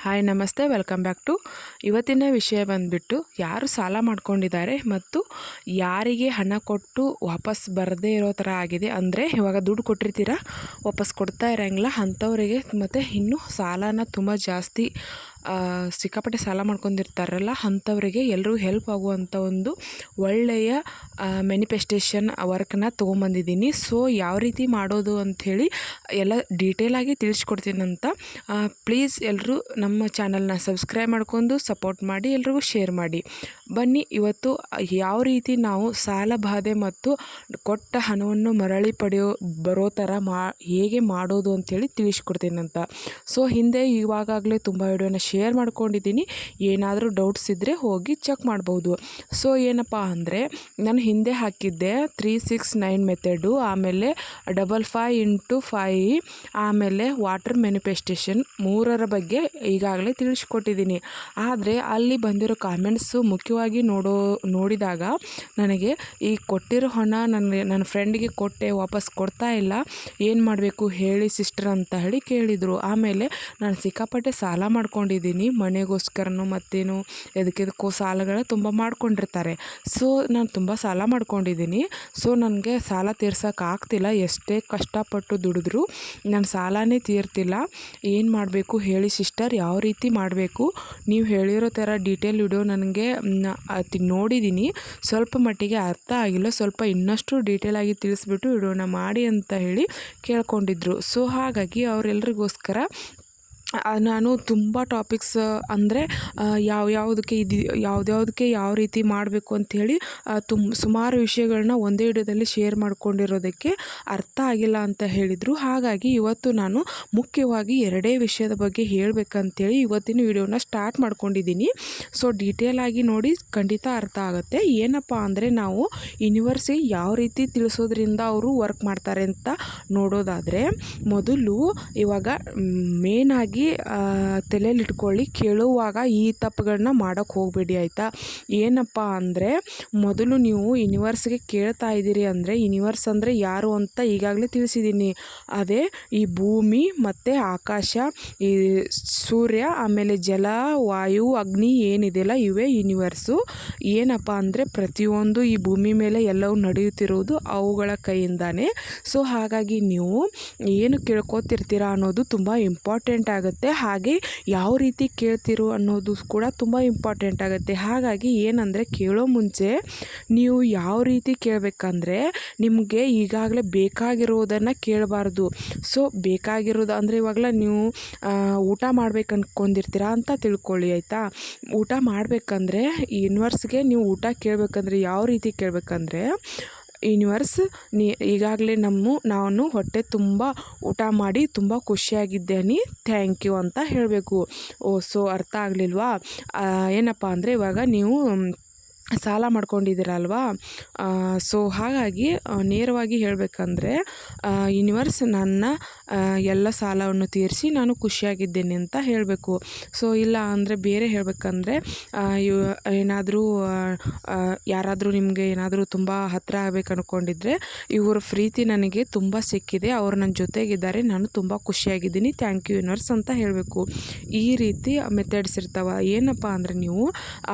Hi, ನಮಸ್ತೆ, welcome back to ಇವತ್ತಿನ ವಿಷಯ ಬಂದುಬಿಟ್ಟು ಯಾರು ಸಾಲ ಮಾಡ್ಕೊಂಡಿದ್ದಾರೆ ಮತ್ತು ಯಾರಿಗೆ ಹಣ ಕೊಟ್ಟು ವಾಪಸ್ ಬರದೇ ಇರೋ ಥರ ಆಗಿದೆ. ಅಂದರೆ ಇವಾಗ ದುಡ್ಡು ಕೊಟ್ಟಿರ್ತೀರಾ, ವಾಪಸ್ ಕೊಡ್ತಾ ಇರೋಂಗಿಲ್ಲ, ಅಂಥವರಿಗೆ ಮತ್ತು ಇನ್ನೂ ಸಾಲನ ತುಂಬ ಜಾಸ್ತಿ ಸಿಕ್ಕಾಪಟ್ಟೆ ಸಾಲ ಮಾಡ್ಕೊಂಡಿರ್ತಾರಲ್ಲ, ಅಂಥವರಿಗೆ ಎಲ್ಲರೂ ಹೆಲ್ಪ್ ಆಗುವಂಥ ಒಂದು ಒಳ್ಳೆಯ ಮ್ಯಾನಿಫೆಸ್ಟೇಷನ್ ವರ್ಕನ್ನ ತೊಗೊಂಬಂದಿದ್ದೀನಿ. ಸೊ ಯಾವ ರೀತಿ ಮಾಡೋದು ಅಂಥೇಳಿ ಎಲ್ಲ ಡೀಟೇಲಾಗಿ ತಿಳಿಸ್ಕೊಡ್ತೀನಂತ ಪ್ಲೀಸ್ ಎಲ್ಲರೂ ನಮ್ಮ ಚಾನಲ್ನ ಸಬ್ಸ್ಕ್ರೈಬ್ ಮಾಡ್ಕೊಂಡು ಸಪೋರ್ಟ್ ಮಾಡಿ, ಎಲ್ರಿಗೂ ಶೇರ್ ಮಾಡಿ. ಬನ್ನಿ, ಇವತ್ತು ಯಾವ ರೀತಿ ನಾವು ಸಾಲ ಬಾಧೆ ಮತ್ತು ಕೊಟ್ಟ ಹಣವನ್ನು ಮರಳಿ ಪಡೆಯೋ, ಬರೋ ಥರ ಮಾ, ಹೇಗೆ ಮಾಡೋದು ಅಂಥೇಳಿ ತಿಳಿಸ್ಕೊಡ್ತೀನಂತ ಸೊ ಹಿಂದೆ ಇವಾಗಲೇ ತುಂಬ ವಿಡಿಯೋನ ಶೇರ್ ಮಾಡ್ಕೊಂಡಿದ್ದೀನಿ. ಏನಾದರೂ ಡೌಟ್ಸ್ ಇದ್ದರೆ ಹೋಗಿ ಚೆಕ್ ಮಾಡ್ಬೋದು. ಸೊ ಏನಪ್ಪ ಅಂದರೆ, ನಾನು ಹಿಂದೆ ಹಾಕಿದ್ದೆ ತ್ರೀ ಸಿಕ್ಸ್ ನೈನ್ ಮೆಥಡು ಆಮೇಲೆ ಡಬಲ್ ಫೈ ಇಂಟು ಫೈ ಆಮೇಲೆ ವಾಟರ್ ಮ್ಯಾನಿಫೆಸ್ಟೇಷನ್ ಮೂರರ ಬಗ್ಗೆ ಈಗಾಗಲೇ ತಿಳಿಸ್ಕೊಟ್ಟಿದ್ದೀನಿ. ಆದರೆ, ಅಲ್ಲಿ ಬಂದಿರೋ ಕಾಮೆಂಟ್ಸು ಮುಖ್ಯವಾಗಿ ನೋಡೋ, ನೋಡಿದಾಗ ನನಗೆ ಈ ಕೊಟ್ಟಿರೋ ಹಣ ನನಗೆ, ನನ್ನ ಫ್ರೆಂಡಿಗೆ ಕೊಟ್ಟೆ, ವಾಪಸ್ ಕೊಡ್ತಾ ಇಲ್ಲ, ಏನು ಮಾಡಬೇಕು ಹೇಳಿ ಸಿಸ್ಟರ್ ಅಂತ ಹೇಳಿ ಕೇಳಿದರು. ಆಮೇಲೆ ನಾನು ಸಿಕ್ಕಾಪಟ್ಟೆ ಸಾಲ ಮಾಡ್ಕೊಂಡಿದ್ದೀನಿ, ಮನೆಗೋಸ್ಕರನೂ ಮತ್ತೇನು ಎದಕ್ಕೆದಕ್ಕೋ ಸಾಲಗಳ ತುಂಬ ಮಾಡ್ಕೊಂಡಿರ್ತಾರೆ. ಸೊ ನಾನು ತುಂಬ ಸಾಲ ಮಾಡ್ಕೊಂಡಿದ್ದೀನಿ. ಸೊ ನನಗೆ ಸಾಲ ತೀರ್ಸೋಕೆ ಆಗ್ತಿಲ್ಲ, ಎಷ್ಟೇ ಕಷ್ಟಪಟ್ಟು ದುಡಿದ್ರು ನಾನು ಸಾಲನೇ ತೀರ್ತಿಲ್ಲ. ಏನು ಮಾಡಬೇಕು ಹೇಳಿ ಸಿಸ್ಟರ್, ಯಾವ ರೀತಿ ಮಾಡಬೇಕು? ನೀವು ಹೇಳಿರೋ ಥರ ಡೀಟೇಲ್ ವಿಡಿಯೋ ನನಗೆ ನೋಡಿದ್ದೀನಿ ಸ್ವಲ್ಪ ಮಟ್ಟಿಗೆ ಅರ್ಥ ಆಗಿಲ್ಲ, ಸ್ವಲ್ಪ ಇನ್ನಷ್ಟು ಡೀಟೇಲಾಗಿ ತಿಳಿಸ್ಬಿಟ್ಟು ಇಡೋಣ ಮಾಡಿ ಅಂತ ಹೇಳಿ ಕೇಳ್ಕೊಂಡಿದ್ರು. ಸೊ ಹಾಗಾಗಿ ಅವರೆಲ್ಲರಿಗೋಸ್ಕರ ನಾನು ತುಂಬ ಟಾಪಿಕ್ಸ್ ಅಂದರೆ ಯಾವ ಯಾವುದಕ್ಕೆ ಇದು ಯಾವ್ದ್ಯಾವ್ದಕ್ಕೆ ಯಾವ ರೀತಿ ಮಾಡಬೇಕು ಅಂಥೇಳಿ ತುಂಬ ಸುಮಾರು ವಿಷಯಗಳನ್ನ ಒಂದೇ ವಿಡಿಯೋದಲ್ಲಿ ಶೇರ್ ಮಾಡ್ಕೊಂಡಿರೋದಕ್ಕೆ ಅರ್ಥ ಆಗಿಲ್ಲ ಅಂತ ಹೇಳಿದರು. ಹಾಗಾಗಿ ಇವತ್ತು ನಾನು ಮುಖ್ಯವಾಗಿ ಎರಡೇ ವಿಷಯದ ಬಗ್ಗೆ ಹೇಳಬೇಕಂತೇಳಿ ಇವತ್ತಿನ ವಿಡಿಯೋನ ಸ್ಟಾರ್ಟ್ ಮಾಡ್ಕೊಂಡಿದ್ದೀನಿ. ಸೊ ಆಗಿ ನೋಡಿ ಖಂಡಿತ ಅರ್ಥ ಆಗುತ್ತೆ. ಏನಪ್ಪ ಅಂದರೆ ನಾವು ಯೂನಿವರ್ಸಿ ಯಾವ ರೀತಿ ತಿಳಿಸೋದ್ರಿಂದ ಅವರು ವರ್ಕ್ ಮಾಡ್ತಾರೆ ಅಂತ ನೋಡೋದಾದರೆ, ಮೊದಲು ಇವಾಗ ಮೇನಾಗಿ ತಲೆಯಲ್ಲಿ ಇಟ್ಕೊಳ್ಳಿ ಕೇಳುವಾಗ ಈ ತಪ್ಪುಗಳನ್ನ ಮಾಡೋಕ್ಕೆ ಹೋಗಬೇಡಿ ಆಯಿತಾ? ಏನಪ್ಪ ಅಂದರೆ, ಮೊದಲು ನೀವು ಯೂನಿವರ್ಸ್ಗೆ ಕೇಳ್ತಾ ಇದ್ದೀರಿ ಅಂದರೆ ಯೂನಿವರ್ಸ್ ಅಂದರೆ ಯಾರು ಅಂತ ಈಗಾಗಲೇ ತಿಳಿಸಿದ್ದೀನಿ. ಅದೇ ಈ ಭೂಮಿ ಮತ್ತು ಆಕಾಶ, ಈ ಸೂರ್ಯ, ಆಮೇಲೆ ಜಲ, ವಾಯು, ಅಗ್ನಿ ಏನಿದೆಯಲ್ಲ, ಇವೇ ಯೂನಿವರ್ಸು ಏನಪ್ಪ ಅಂದರೆ, ಪ್ರತಿಯೊಂದು ಈ ಭೂಮಿ ಮೇಲೆ ಎಲ್ಲವೂ ನಡೆಯುತ್ತಿರುವುದು ಅವುಗಳ ಕೈಯಿಂದಾನೆ. ಸೊ ಹಾಗಾಗಿ ನೀವು ಏನು ಕೇಳ್ಕೊತಿರ್ತೀರಾ ಅನ್ನೋದು ತುಂಬ ಇಂಪಾರ್ಟೆಂಟ್ ಆಗುತ್ತೆ. ಆಗುತ್ತೆ. ಹಾಗೆ ಯಾವ ರೀತಿ ಕೇಳ್ತಿರೋ ಅನ್ನೋದು ಕೂಡ ತುಂಬ ಇಂಪಾರ್ಟೆಂಟ್ ಆಗುತ್ತೆ. ಹಾಗಾಗಿ ಏನಂದರೆ ಕೇಳೋ ಮುಂಚೆ ನೀವು ಯಾವ ರೀತಿ ಕೇಳಬೇಕಂದ್ರೆ ನಿಮಗೆ ಈಗಾಗಲೇ ಬೇಕಾಗಿರೋದನ್ನು ಕೇಳಬಾರ್ದು. ಸೊ ಬೇಕಾಗಿರೋದು ಅಂದರೆ ಇವಾಗಲೇ ನೀವು ಊಟ ಮಾಡ್ಬೇಕು ಅಂದ್ಕೊಂಡಿರ್ತೀರಾ ಅಂತ ತಿಳ್ಕೊಳ್ಳಿ ಆಯಿತಾ? ಊಟ ಮಾಡಬೇಕಂದ್ರೆ ಯೂನಿವರ್ಸ್ಗೆ ನೀವು ಊಟ ಕೇಳಬೇಕಂದ್ರೆ ಯಾವ ರೀತಿ ಕೇಳಬೇಕಂದ್ರೆ ಯೂನಿವರ್ಸ್ ನೀ ಈಗಾಗಲೇ ನಮ್ಮ, ನಾನು ಹೊಟ್ಟೆ ತುಂಬ ಊಟ ಮಾಡಿ ತುಂಬ ಖುಷಿಯಾಗಿದ್ದೇನೆ. ಥ್ಯಾಂಕ್ ಯು ಅಂತ ಹೇಳಬೇಕು. ಓ, ಸೊ ಅರ್ಥ ಆಗಲಿಲ್ವಾ? ಏನಪ್ಪ ಅಂದರೆ ಇವಾಗ ನೀವು ಸಾಲ ಮಾಡ್ಕೊಂಡಿದ್ದೀರಲ್ವಾ? ಸೊ ಹಾಗಾಗಿ ನೇರವಾಗಿ ಹೇಳಬೇಕಂದ್ರೆ ಯೂನಿವರ್ಸ್ ನನ್ನ ಎಲ್ಲ ಸಾಲವನ್ನು ತೀರಿಸಿ ನಾನು ಖುಷಿಯಾಗಿದ್ದೇನೆ ಅಂತ ಹೇಳಬೇಕು. ಸೊ ಇಲ್ಲ ಅಂದರೆ ಬೇರೆ ಹೇಳಬೇಕಂದ್ರೆ ಏನಾದರೂ ಯಾರಾದರೂ ನಿಮಗೆ ಏನಾದರೂ ತುಂಬ ಹತ್ತಿರ ಆಗಬೇಕು ಅಂದ್ಕೊಂಡಿದ್ರೆ ಇವರ ಪ್ರೀತಿ ನನಗೆ ತುಂಬ ಸಿಕ್ಕಿದೆ, ಅವರು ನನ್ನ ಜೊತೆಗಿದ್ದಾರೆ, ನಾನು ತುಂಬ ಖುಷಿಯಾಗಿದ್ದೀನಿ ಥ್ಯಾಂಕ್ ಯು ಯೂನಿವರ್ಸ್ ಅಂತ ಹೇಳಬೇಕು. ಈ ರೀತಿ ಮೆಥಡ್ಸ್ ಇರ್ತಾವೆ. ಏನಪ್ಪ ಅಂದರೆ ನೀವು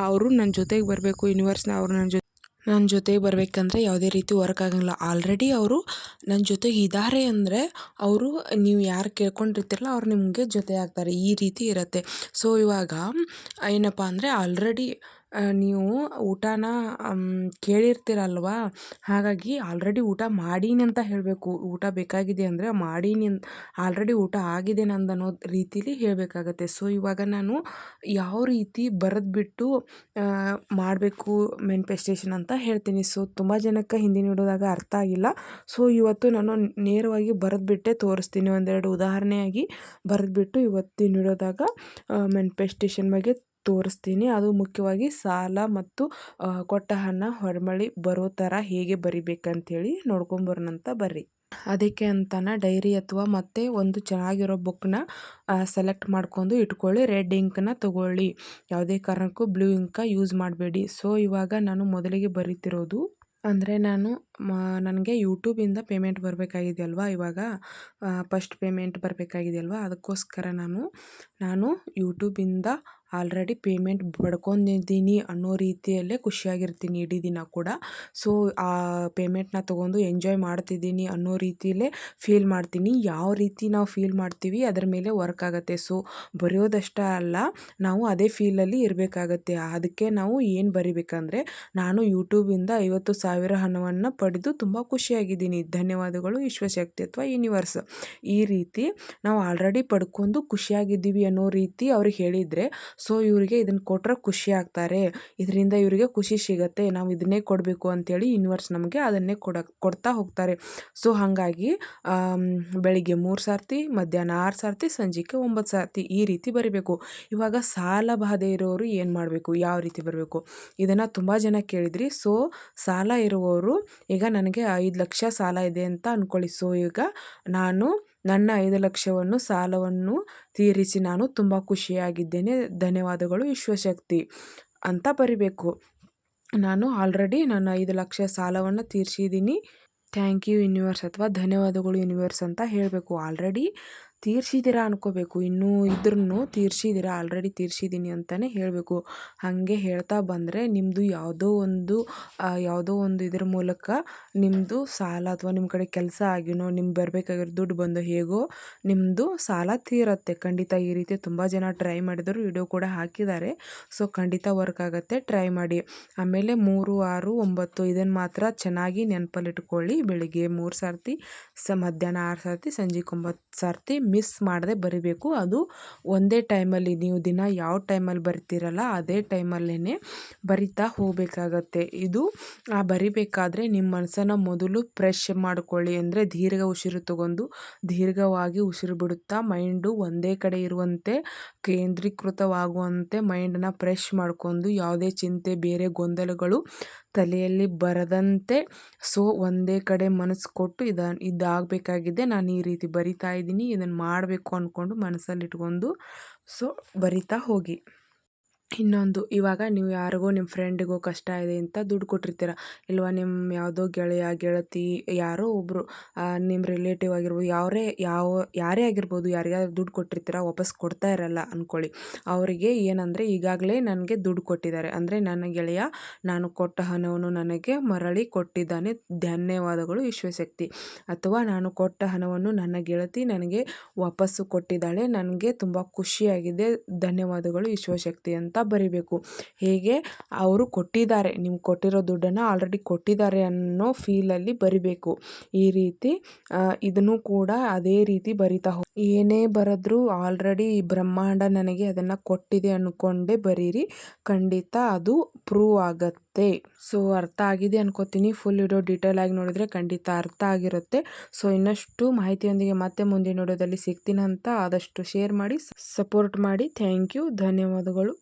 ಅವರು ನನ್ನ ಜೊತೆಗೆ ಬರಬೇಕು ಯೂನಿವರ್ಸ್ನ ಅವರು ನನ್ನ ಜೊತೆ ನನ್ನ ಜೊತೆಗೆ ಬರಬೇಕಂದ್ರೆ ಯಾವುದೇ ರೀತಿ ವರ್ಕ್ ಆಗಂಗಿಲ್ಲ. ಆಲ್ರೆಡಿ ಅವರು ನನ್ನ ಜೊತೆಗೆ ಇದ್ದಾರೆ ಅಂದರೆ ಅವರು ನೀವು ಯಾರು ಕೇಳ್ಕೊಂಡಿರ್ತೀರಲ್ಲ ಅವ್ರು ನಿಮಗೆ ಜೊತೆ ಆಗ್ತಾರೆ. ಈ ರೀತಿ ಇರುತ್ತೆ. ಸೊ ಇವಾಗ ಏನಪ್ಪ ಅಂದರೆ ಆಲ್ರೆಡಿ ನೀವು ಊಟನ ಕೇಳಿರ್ತೀರಲ್ವ? ಹಾಗಾಗಿ ಆಲ್ರೆಡಿ ಊಟ ಮಾಡೀನಿ ಅಂತ ಹೇಳಬೇಕು. ಊಟ ಬೇಕಾಗಿದೆ ಅಂದರೆ ಮಾಡೀನಿ ಆಲ್ರೆಡಿ ಊಟ ಆಗಿದೆ ನಂದು ಅನ್ನೋ ರೀತಿಲಿ ಹೇಳಬೇಕಾಗತ್ತೆ. ಸೊ ಇವಾಗ ನಾನು ಯಾವ ರೀತಿ ಬರೆದ್ಬಿಟ್ಟು ಮಾಡಬೇಕು ಮೆನಿಫೆಸ್ಟೇಷನ್ ಅಂತ ಹೇಳ್ತೀನಿ. ಸೊ ತುಂಬ ಜನಕ್ಕೆ ಹಿಂದಿನ ವಿಡಿಯೋದಾಗ ಅರ್ಥ ಆಗಿಲ್ಲ. ಸೊ ಇವತ್ತು ನಾನು ನೇರವಾಗಿ ಬರೆದ್ಬಿಟ್ಟೆ ತೋರಿಸ್ತೀನಿ. ಒಂದೆರಡು ಉದಾಹರಣೆಯಾಗಿ ಬರೆದ್ಬಿಟ್ಟು ಇವತ್ತಿನ ಇಡೋದಾಗ ಮೆನಿಫೆಸ್ಟೇಷನ್ ಬಗ್ಗೆ ತೋರಿಸ್ತೀನಿ. ಅದು ಮುಖ್ಯವಾಗಿ ಸಾಲ ಮತ್ತು ಕೊಟ್ಟ ಹಣ ಹೊರಮಳಿ ಬರೋ ಥರ ಹೇಗೆ ಬರಿಬೇಕಂಥೇಳಿ ನೋಡ್ಕೊಂಬರೋಣಂತ ಬರ್ರಿ. ಅದಕ್ಕೆ ಅಂತಾನೆ ಡೈರಿ ಅಥವಾ ಮತ್ತೆ ಒಂದು ಚೆನ್ನಾಗಿರೋ ಬುಕ್ನ ಸೆಲೆಕ್ಟ್ ಮಾಡ್ಕೊಂಡು ಇಟ್ಕೊಳ್ಳಿ. ರೆಡ್ ಇಂಕನ್ನ ತಗೊಳ್ಳಿ. ಯಾವುದೇ ಕಾರಣಕ್ಕೂ ಬ್ಲೂ ಇಂಕ ಯೂಸ್ ಮಾಡಬೇಡಿ. ಸೊ, ಇವಾಗ ನಾನು ಮೊದಲಿಗೆ ಬರೀತಿರೋದು ಅಂದರೆ ನಾನು ನನಗೆ ಯೂಟ್ಯೂಬಿಂದ ಪೇಮೆಂಟ್ ಬರಬೇಕಾಗಿದೆಯಲ್ವಾ ಇವಾಗ? ಫಸ್ಟ್ ಪೇಮೆಂಟ್ ಬರಬೇಕಾಗಿದೆಯಲ್ವಾ ಅದಕ್ಕೋಸ್ಕರ ನಾನು ನಾನು ಯೂಟ್ಯೂಬಿಂದ ಆಲ್ರೆಡಿ ಪೇಮೆಂಟ್ ಪಡ್ಕೊಂಡಿದ್ದೀನಿ ಅನ್ನೋ ರೀತಿಯಲ್ಲೇ ಖುಷಿಯಾಗಿರ್ತೀನಿ ಇಡೀ ದಿನ ಕೂಡ. ಸೊ ಆ ಪೇಮೆಂಟ್ನ ತೊಗೊಂಡು ಎಂಜಾಯ್ ಮಾಡ್ತಿದ್ದೀನಿ ಅನ್ನೋ ರೀತಿಯಲ್ಲೇ ಫೀಲ್ ಮಾಡ್ತೀನಿ. ಯಾವ ರೀತಿ ನಾವು ಫೀಲ್ ಮಾಡ್ತೀವಿ ಅದರ ಮೇಲೆ ವರ್ಕ್ ಆಗುತ್ತೆ. ಸೊ ಬರೆಯೋದಷ್ಟೇ ಅಲ್ಲ, ನಾವು ಅದೇ ಫೀಲಲ್ಲಿ ಇರಬೇಕಾಗತ್ತೆ. ಅದಕ್ಕೆ ನಾವು ಏನು ಬರಿಬೇಕಂದ್ರೆ, ನಾನು ಯೂಟ್ಯೂಬಿಂದ ಐವತ್ತು ಸಾವಿರ ಹಣವನ್ನು ಪಡೆದು ತುಂಬ ಖುಷಿಯಾಗಿದ್ದೀನಿ. ಧನ್ಯವಾದಗಳು, ವಿಶ್ವಶಕ್ತಿ ಅಥವಾ ಯೂನಿವರ್ಸ್ ಈ ರೀತಿ ನಾವು ಆಲ್ರೆಡಿ ಪಡ್ಕೊಂಡು ಖುಷಿಯಾಗಿದ್ದೀವಿ ಅನ್ನೋ ರೀತಿ ಅವ್ರಿಗೆ ಹೇಳಿದರೆ ಸೊ ಇವರಿಗೆ ಇದನ್ನು ಕೊಟ್ಟರೆ ಖುಷಿ ಆಗ್ತಾರೆ. ಇದರಿಂದ ಇವರಿಗೆ ಖುಷಿ ಸಿಗತ್ತೆ. ನಾವು ಇದನ್ನೇ ಕೊಡಬೇಕು ಅಂತೇಳಿ ಯೂನಿವರ್ಸ್ ನಮಗೆ ಅದನ್ನೇ ಕೊಡ, ಕೊಡ್ತಾ ಹೋಗ್ತಾರೆ. ಸೊ ಹಾಗಾಗಿ ಬೆಳಿಗ್ಗೆ ಮೂರು ಸರ್ತಿ, ಮಧ್ಯಾಹ್ನ ಆರು ಸರ್ತಿ, ಸಂಜೆಗೆ ಒಂಬತ್ತು ಸರ್ತಿ ಈ ರೀತಿ ಬರಿಬೇಕು. ಇವಾಗ ಸಾಲ ಬಾಧೆ ಇರೋರು ಏನು ಮಾಡಬೇಕು? ಯಾವ ರೀತಿ ಬರಬೇಕು? ಇದನ್ನು ತುಂಬ ಜನ ಕೇಳಿದ್ರಿ. ಸೊ ಸಾಲ ಇರುವವರು ಈಗ ನನಗೆ ಐದು ಲಕ್ಷ ಸಾಲ ಇದೆ ಅಂತ ಅಂದ್ಕೊಳ್ಳಿ ಸೊ ಈಗ ನಾನು ನನ್ನ ಐದು ಲಕ್ಷವನ್ನು ಸಾಲವನ್ನು ತೀರಿಸಿ ನಾನು ತುಂಬ ಖುಷಿಯಾಗಿದ್ದೇನೆ. ಧನ್ಯವಾದಗಳು. ವಿಶ್ವಶಕ್ತಿ ಅಂತ ಬರಿಬೇಕು. ನಾನು ಆಲ್ರೆಡಿ ನನ್ನ ಐದು ಲಕ್ಷ ಸಾಲವನ್ನು ತೀರಿಸಿದ್ದೀನಿ. ಥ್ಯಾಂಕ್ ಯು ಯೂನಿವರ್ಸ್ ಅಥವಾ ಧನ್ಯವಾದಗಳು ಯೂನಿವರ್ಸ್ ಅಂತ ಹೇಳಬೇಕು. ಆಲ್ರೆಡಿ ತೀರ್ಸಿದ್ದೀರಾ ಅನ್ಕೋಬೇಕು. ಇನ್ನೂ ಇದ್ರೂ ತೀರ್ಸಿದ್ದೀರಾ ಆಲ್ರೆಡಿ ತೀರ್ಸಿದ್ದೀನಿ ಅಂತಲೇ ಹೇಳಬೇಕು. ಹಾಗೆ ಹೇಳ್ತಾ ಬಂದರೆ ನಿಮ್ಮದು ಯಾವುದೋ ಒಂದು ಯಾವುದೋ ಒಂದು ಇದ್ರ ಮೂಲಕ ನಿಮ್ಮದು ಸಾಲ ಅಥವಾ ನಿಮ್ಮ ಕಡೆ ಕೆಲಸ ಆಗಿನೋ ನಿಮ್ಗೆ ಬರಬೇಕಾಗಿರೋ ದುಡ್ಡು ಬಂದು ಹೇಗೋ ನಿಮ್ಮದು ಸಾಲ ತೀರತ್ತೆ. ಖಂಡಿತ ಈ ರೀತಿ ತುಂಬ ಜನ ಟ್ರೈ ಮಾಡಿದರು ವಿಡಿಯೋ ಕೂಡ ಹಾಕಿದ್ದಾರೆ. ಸೊ ಖಂಡಿತ ವರ್ಕ್ ಆಗುತ್ತೆ ಟ್ರೈ ಮಾಡಿ. ಆಮೇಲೆ ಮೂರು, ಆರು, ಒಂಬತ್ತು ಇದನ್ನು ಮಾತ್ರ ಚೆನ್ನಾಗಿ ನೆನಪಲ್ಲಿಟ್ಕೊಳ್ಳಿ. ಬೆಳಿಗ್ಗೆ ಮೂರು ಸರ್ತಿ, ಸ, ಮಧ್ಯಾಹ್ನ ಆರು ಸರ್ತಿ, ಸಂಜೆಗೆ ಒಂಬತ್ತು ಸರ್ತಿ ಮಿಸ್ ಮಾಡದೆ ಬರಿಬೇಕು. ಅದು ಒಂದೇ ಟೈಮಲ್ಲಿ ನೀವು ದಿನ ಯಾವ ಟೈಮಲ್ಲಿ ಬರ್ತೀರಲ್ಲ, ಅದೇ ಟೈಮಲ್ಲೇ ಬರಿತಾ ಹೋಗಬೇಕಾಗತ್ತೆ. ಇದು, ಆ ಬರಿಬೇಕಾದ್ರೆ ನಿಮ್ಮ ಮನಸ್ಸನ್ನು ಮೊದಲು ಫ್ರೆಶ್ ಮಾಡಿಕೊಳ್ಳಿ ಅಂದರೆ ದೀರ್ಘ ಉಸಿರು ತಗೊಂಡು ದೀರ್ಘವಾಗಿ ಉಸಿರು ಬಿಡುತ್ತಾ ಮೈಂಡು ಒಂದೇ ಕಡೆ ಇರುವಂತೆ, ಕೇಂದ್ರೀಕೃತವಾಗುವಂತೆ ಮೈಂಡನ್ನ ಫ್ರೆಶ್ ಮಾಡಿಕೊಂಡು, ಯಾವುದೇ ಚಿಂತೆ, ಬೇರೆ ಗೊಂದಲಗಳು ತಲೆಯಲ್ಲಿ ಬರದಂತೆ ಸೊ, ಒಂದೇ ಕಡೆ ಮನಸ್ಸು ಕೊಟ್ಟು ಇದ, ಇದಾಗಬೇಕಾಗಿದೆ. ನಾನು ಈ ರೀತಿ ಬರಿತಾ ಇದ್ದೀನಿ. ಇದನ್ನು ಮಾಡಬೇಕು ಅಂದ್ಕೊಂಡು ಮನಸ್ಸಲ್ಲಿಟ್ಕೊಂಡು ಸೊ, ಬರಿತಾ ಹೋಗಿ. ಇನ್ನೊಂದು, ಇವಾಗ ನೀವು ಯಾರಿಗೋ ನಿಮ್ಮ ಫ್ರೆಂಡಿಗೋ ಕಷ್ಟ ಇದೆ ಅಂತ ದುಡ್ಡು ಕೊಟ್ಟಿರ್ತೀರ. ಇಲ್ವಾ ನಿಮ್ಮ ಯಾವುದೋ ಗೆಳೆಯ, ಗೆಳತಿ, ಯಾರೋ ಒಬ್ಬರು ನಿಮ್ಮ ರಿಲೇಟಿವ್ ಆಗಿರ್ಬೋದು ಯಾರೇ ಯಾವ, ಯಾರೇ ಆಗಿರ್ಬೋದು, ಯಾರಿಗಾದ್ರೂ ದುಡ್ಡು ಕೊಟ್ಟಿರ್ತೀರ, ವಾಪಸ್ ಕೊಡ್ತಾ ಇರಲ್ಲ ಅಂದ್ಕೊಳ್ಳಿ ಅವರಿಗೆ ಏನಂದರೆ, ಈಗಾಗಲೇ ನನಗೆ ದುಡ್ಡು ಕೊಟ್ಟಿದ್ದಾರೆ. ಅಂದರೆ ನನ್ನ ಗೆಳೆಯ ನಾನು ಕೊಟ್ಟ ಹಣವನ್ನು ನನಗೆ ಮರಳಿ ಕೊಟ್ಟಿದ್ದಾನೆ. ಧನ್ಯವಾದಗಳು, ವಿಶ್ವಶಕ್ತಿ. ಅಥವಾ ನಾನು ಕೊಟ್ಟ ಹಣವನ್ನು ನನ್ನ ಗೆಳತಿ ನನಗೆ ವಾಪಸ್ಸು ಕೊಟ್ಟಿದ್ದಾಳೆ. ನನಗೆ ತುಂಬ ಖುಷಿಯಾಗಿದೆ. ಧನ್ಯವಾದಗಳು, ವಿಶ್ವಶಕ್ತಿ ಅಂತ ಬರಿಬೇಕು. ಹೇಗೆ? ಅವರು ಕೊಟ್ಟಿದ್ದಾರೆ. ನಿಮ್ಗೆ ಕೊಟ್ಟಿರೋ ದುಡ್ಡನ್ನು ಆಲ್ರೆಡಿ ಕೊಟ್ಟಿದ್ದಾರೆ ಅನ್ನೋ ಫೀಲಲ್ಲಿ ಬರಿಬೇಕು. ಈ ರೀತಿ ಇದನ್ನು ಕೂಡ ಅದೇ ರೀತಿ ಬರಿತಾ ಹೋಗಿ. ಏನೇ ಬರೆದ್ರೂ ಆಲ್ರೆಡಿ ಈ ಬ್ರಹ್ಮಾಂಡ ನನಗೆ ಅದನ್ನು ಕೊಟ್ಟಿದೆ ಅಂದ್ಕೊಂಡೇ ಬರೀರಿ. ಖಂಡಿತ ಅದು ಪ್ರೂವ್ ಆಗತ್ತೆ. ಸೊ ಅರ್ಥ ಆಗಿದೆ ಅನ್ಕೋತೀನಿ. ಫುಲ್ ಇಡೋ ಡೀಟೇಲ್ ಆಗಿ ನೋಡಿದ್ರೆ ಖಂಡಿತ ಅರ್ಥ ಆಗಿರುತ್ತೆ. ಸೊ ಇನ್ನಷ್ಟು ಮಾಹಿತಿಯೊಂದಿಗೆ ಮತ್ತೆ ಮುಂದಿನ ನೋಡೋದಲ್ಲಿ ಸಿಗ್ತೀನಂತ ಆದಷ್ಟು ಶೇರ್ ಮಾಡಿ ಸಪೋರ್ಟ್ ಮಾಡಿ. ಥ್ಯಾಂಕ್ ಯು ಧನ್ಯವಾದಗಳು.